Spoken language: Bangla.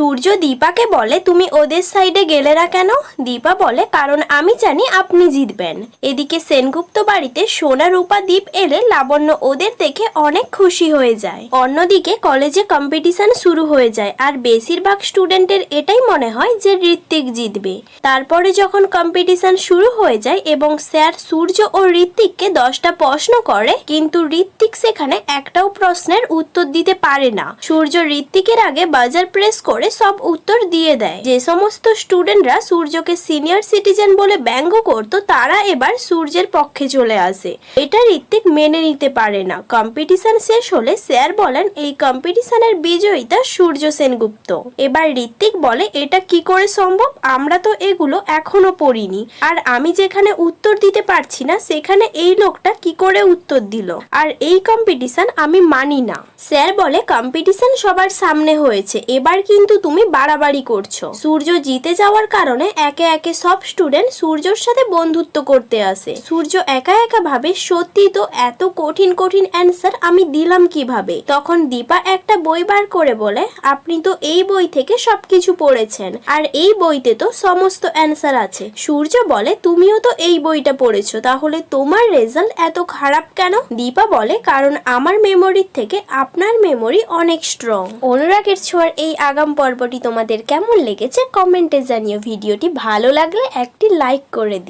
সূর্য দীপাকে বলে, তুমি ওদের সাইডে গেলে না কেন? দীপা বলে, কারণ আমি জানি আপনি জিতবেন। এদিকে সেনগুপ্ত বাড়িতে সোনা রূপা দ্বীপ এলে লাবণ্য ওদের দেখে অনেক খুশি হয়ে যায়। অন্যদিকে কলেজে কম্পিটিশন শুরু হয়ে যায়, আর বেশিরভাগ স্টুডেন্টের এটাই মনে হয় যে ঋত্বিক জিতবে। তারপরে যখন কম্পিটিশন শুরু হয়ে যায় এবং স্যার সূর্য ও ঋত্বিককে দশটা প্রশ্ন করে, কিন্তু ঋত্বিক সেখানে একটাও প্রশ্নের উত্তর দিতে পারে না। সূর্য ঋত্বিকের আগে বাজার প্রেস করে সব উত্তর দিয়ে দেয়। যে সমস্ত স্টুডেন্টরা সূর্যকে সিনিয়র সিটিজেন বলে ব্যঙ্গ করত, তারা এবার সূর্যের পক্ষে চলে আসে। এটা ঋত্বিক মেনে নিতে পারে না। কম্পিটিশন শেষ হলে স্যার বলেন, এই কম্পিটিশনের বিজয়িতা সূর্য সেনগুপ্ত। এবার ঋত্বিক বলে, এটা কি করে সম্ভব? আমরা তো এগুলো এখনও পড়িনি। আর আমি যেখানে উত্তর দিতে পারছি না, সেখানে এই লোকটা কি করে উত্তর দিল? আর এই কম্পিটিশন আমি মানি না। স্যার বলে, কম্পিটিশন সবার সামনে হয়েছে। এবার কিন্তু তুমি বাড়াবাড়ি করছ। সূর্য জিতে যাওয়ার কারণে একে একে সব স্টুডেন্ট সূর্যর সাথে বন্ধুত্ব করতে আসে। সূর্য একা একা ভাবে, সত্যি তো এত কঠিন কঠিন অ্যান্সার আমি দিলাম কীভাবে? তখন দীপা একটা বই বার করে বলে, আপনি তো এই বই থেকে সবকিছু পড়েছেন। আর এই বইতে তো সমস্ত অ্যান্সার আছে। সূর্য বলে, তুমিও তো এই বইটা পড়েছো। তাহলে তোমার রেজাল্ট এত খারাপ কেন? দীপা বলে, কারণ আমার মেমোরির থেকে আপনার মেমোরি অনেক স্ট্রং অনুরাগের ছোঁয়ার এই আগাম পর্বটি তোমাদের কেমন লেগেছে? কমেন্টে জানিও। ভিডিওটি ভালো লাগলে একটি লাইক করে দিই